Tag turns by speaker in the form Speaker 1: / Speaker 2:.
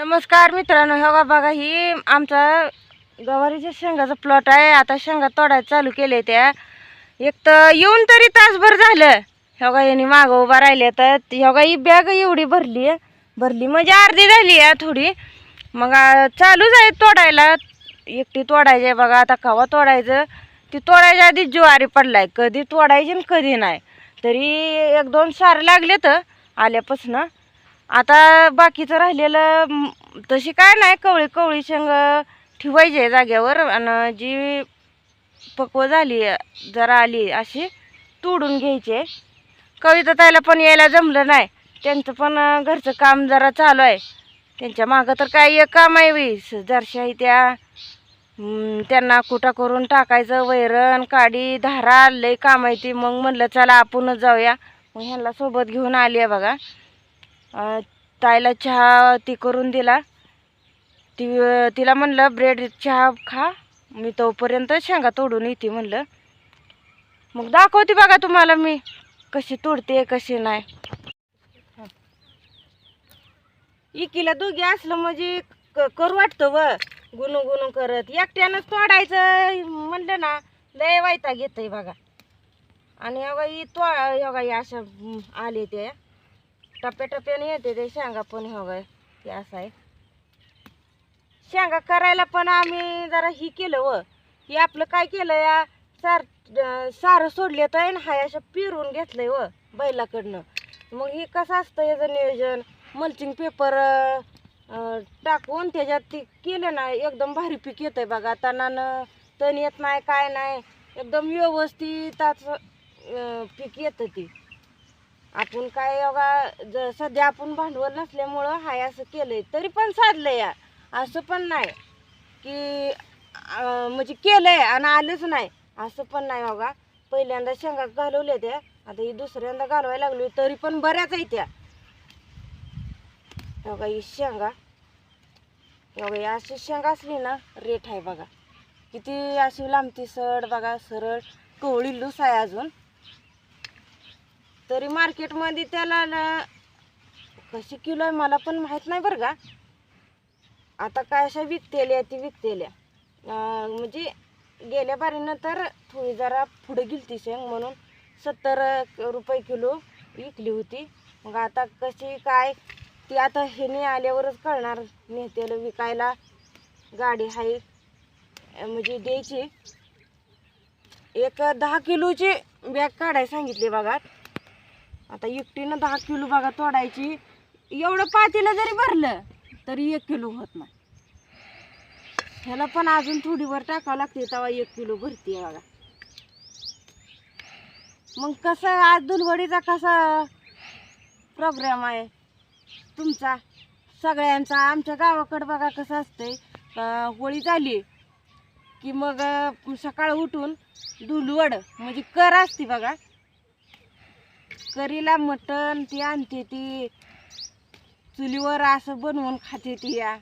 Speaker 1: नमस्कार मित्रांनो हे बघा ही आमचा गवारीच्या शेंगाचा प्लॉट आहे. आता शेंगा तोडायला चालू केले त्या. एक तर येऊन तरी तासभर झालं. हे यांनी मागं उभा राहिले. तर हे ही बॅग एवढी भरली आहे. भरली म्हणजे अर्धी झाली आहे थोडी. मग चालूच आहे तोडायला. एकटी तोडायची आहे बघा आता कवा तोडायचं? ती तोडायच्या आधी ज्वारी पडलाय. कधी तोडायची आणि कधी नाही. तरी एक दोन सार लागले तर आल्यापासून. आता बाकीचं राहिलेलं म, तशी काय नाही कवळी कवळी शेंग ठेवायची जाग्यावर आणि जी पक्व झाली जरा आली अशी तोडून घ्यायचे कविता ताईला पण यायला जमलं नाही. त्यांचं पण घरचं काम जरा चालू आहे. त्यांच्या मागं तर काय एक काम आहे वी जरशाही त्या त्यांना कुठं करून टाकायचं वैरण काडी धारा लय काम आहे ती. मग म्हणलं चला आपणच जाऊया. मग ह्यांना सोबत घेऊन आली आहे बघा. ताईला चहा ती करून दिला. ती तिला म्हणलं ब्रेड चहा खा. मी तोपर्यंत शेंगा तोडून येते म्हणलं. मग दाखवते बघा तुम्हाला मी कशी तोडते कशी नाही. इकीला दोघी असलं म्हणजे क- करू वाटतं व. गुणू गुणू करत. एकट्यानंच तोडायचं म्हणलं ना लय वायता घेतय बघा. आणि अगं ही तो अगं ही अशा आले ते. टप्प्या येते ते शेंगा पण हो गाय ते असं आहे. शेंगा करायला पण आम्ही जरा ही केलं व. हे आपलं काय केलं या सार सारं सोडले तर आहे ना हाय असं पिरून घेतलंय व बैलाकडनं. मग हे कसं असतं याचं नियोजन? मल्चिंग पेपर टाकून त्याच्यात ती केलं ना एकदम भारी पीक येतंय बघा. तणानं तण येत नाही काय नाही. एकदम व्यवस्थित पीक येतं ती. आपण काय योगा सध्या आपण भांडवल नसल्यामुळं हाय असं केलंय तरी पण साधलंय या. असं पण नाही की म्हणजे केलंय आणि आलंच नाही. असं पण नाही बघा पहिल्यांदा शेंगा घालवल्या त्या आता ही दुसऱ्यांदा घालवायला लागली तरी पण बऱ्याच आहे त्या. बघा ही शेंगा. बघा ही अशी शेंगा असली ना रेट आहे बघा. किती अशी लांबती सड बघा सरळ कवळी लूस आहे अजून. तरी मार्केटमध्ये त्याला न- कशी किलो आहे मला पण माहीत नाही बरं का. आता काय अशा विकतेल्या ती विकतेल्या. अं, म्हणजे गेल्या बारीनं तर थोडी जरा पुढे गेलती शेंग म्हणून सत्तर रुपये किलो विकली होती. मग आता कशी काय ती आता ह्याने आल्यावरच कळणार नेतेलं विकायला. गाडी आहे अं, म्हणजे द्यायची. एक दहा किलोची बॅग काढायला सांगितली बघा. आता एकटीनं दहा किलो बघा तोडायची. एवढं पातीला जरी भरलं तरी एक किलो होत नाही. ह्याला पण अजून थोडीवर टाकावं लागते तेव्हा एक किलो भरते बघा. मग कसं आज दुलवडीचा कसा प्रोग्राम आहे? तुमचा? सगळ्यांचा? आमच्या गावाकडं बघा कसं असतंय. होळी झाली की मग सकाळ उठून दुलवड म्हणजे कर असते बघा. करीला मटण ती आणते ती. चुलीवर असं बनवून खाते ती या.